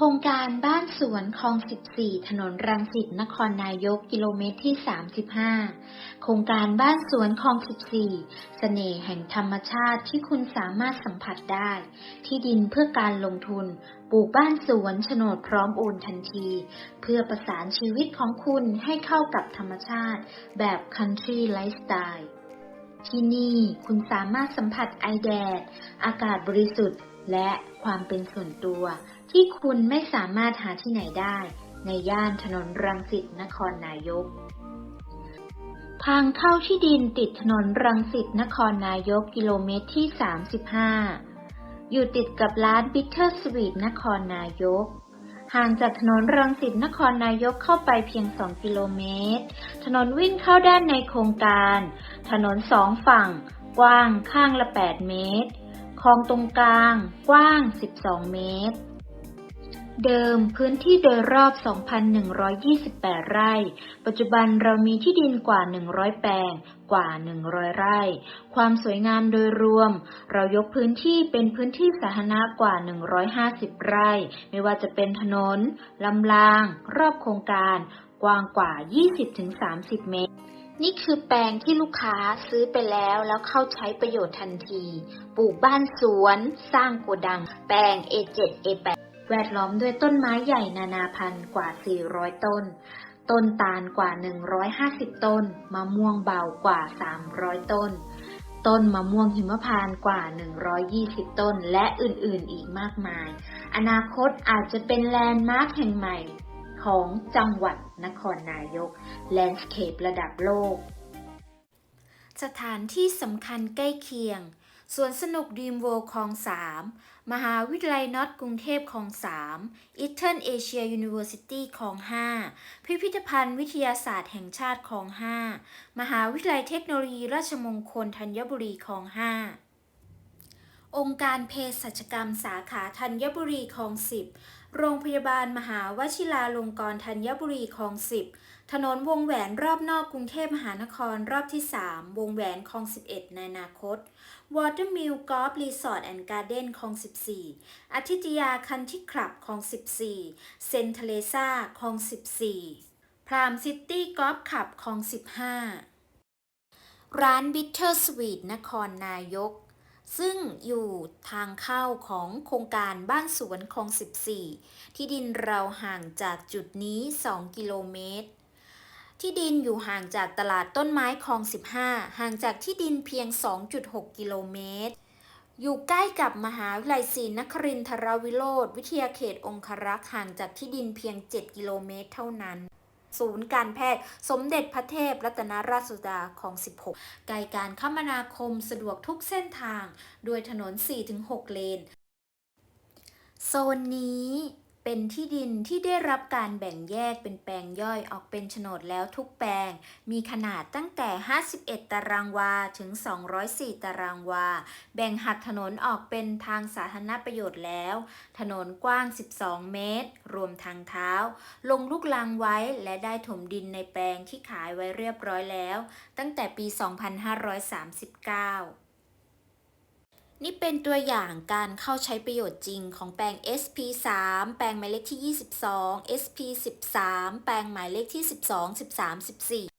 โครงการบ้านสวนคลอง 14 ถนนรังสิตนครนายกกิโลเมตรที่ 35 โครงการบ้านสวนคลอง 14 เสน่ห์แห่งธรรมชาติที่คุณสามารถสัมผัสได้ ที่ดินเพื่อการลงทุน ปลูกบ้านสวนโฉนดพร้อมโอนทันที เพื่อประสานชีวิตของคุณให้เข้ากับธรรมชาติแบบ Country Lifestyle ที่นี่คุณสามารถสัมผัสไอแดด อากาศบริสุทธิ์ และความเป็นส่วนตัว ที่คุณไม่สามารถหาที่ไหนได้ ในย่านถนนรังสิตนครนายก ทางเข้าที่ดินติดถนนรังสิตนครนายกกิโลเมตรที่ 35 อยู่ติดกับร้าน Bitter Sweet นครนายกห่างจากถนนรังสิตนครนายกเข้าไปเพียง 2 กิโลเมตร ถนนวิ่งเข้าด้านในโครงการ ถนนสองฝั่ง กว้างข้างละ 8 เมตร คลองตรงกลางกว้าง 12 เมตร เดิมพื้นที่โดยรอบ 2,128 ไร่ ปัจจุบันเรามีที่ดินกว่า 100 แปลง กว่า 100 ไร่ ความสวยงามโดยรวม เรายกพื้นที่เป็นพื้นที่สาธารณะกว่า 150 ไร่ ไม่ว่าจะเป็นถนนลำราง รอบโครงการ กว้างกว่า 20-30 เมตร นี่คือแปลงที่ลูกค้าซื้อไปแล้วแล้วเข้าใช้ประโยชน์ทันที ปลูกบ้านสวน สร้างโกดัง แปลง A7 A8 แวดล้อมด้วยต้นไม้ใหญ่นานาพันธุ์กว่า 400 ต้น ต้นตาลกว่า 150 ต้น มะม่วงเบากว่า 300 ต้น ต้นมะม่วงหิมพานต์กว่า 120 ต้น และอื่นๆ อีกมากมาย อนาคตอาจจะเป็นแลนด์มาร์คแห่งใหม่ ของจังหวัดนครนายก แลนด์สเคประดับโลก สถานที่สำคัญใกล้เคียงสวนสนุกดีมโวลคลอง3มหาวิทยาลัยน็อตกรุงเทพคลอง3อิตเทิลเอเชียยูนิเวอร์ซิตี้คลอง5พิพิธภัณฑ์วิทยาศาสตร์แห่งชาติคลอง5มหาวิทยาลัยเทคโนโลยีราชมงคลธัญบุรีคลอง5 องค์การเภสัชกรรมสาขาธัญบุรีคลอง10โรงพยาบาลมหาวชิราลงกรณ์ธัญบุรีคลอง10ถนนวงแหวนรอบนอกกรุงเทพมหานครรอบที่ 3 วงแหวนคลอง 11 ในอนาคต Watermill Golf Resort and Garden คลอง 14 อาทิตยาคันที่คลับคลอง 14 เซนเทเลซ่าคลอง 14 พรามซิตี้กอล์ฟคลับคลอง 15 ร้าน Bitter Sweet นครนายก ซึ่งอยู่ทางเข้าของโครงการบ้านสวนคลอง 14 ที่ดินเราห่างจากจุดนี้ 2 กิโลเมตร ที่ดินอยู่ห่างจากตลาดต้นไม้คลอง 15 ห่างจากที่ดินเพียง 2.6 กิโลเมตร อยู่ใกล้กับมหาวิทยาลัยศรีนครินทรวิโรธวิทยาเขตองครักษ์ห่างจากที่ดินเพียง 7 กิโลเมตรเท่านั้น ศูนย์การแพทย์ สมเด็จพระเทพรัตนราชสุดาของ 16 ไกลการคมนาคมสะดวกทุกเส้นทาง ด้วยถนน 4-6 เลน โซนนี้ เป็นที่ดินที่ได้รับการแบ่งแยกเป็นแปลงย่อยออกเป็นโฉนดแล้วทุกแปลง มีขนาดตั้งแต่ 51 ตารางวา ถึง 204 ตารางวา แบ่งหักถนนออกเป็นทางสาธารณประโยชน์แล้ว ถนนกว้าง 12 เมตร รวมทางเท้า ลงลูกลังไว้และได้ถมดินในแปลงที่ขายไว้เรียบร้อยแล้ว ตั้งแต่ปี 2539 นี่เป็นตัวอย่างการเข้าใช้ประโยชน์จริงของแปลง SP3 แปลงหมายเลขที่ 22 SP13 แปลงหมายเลขที่ 12 13 14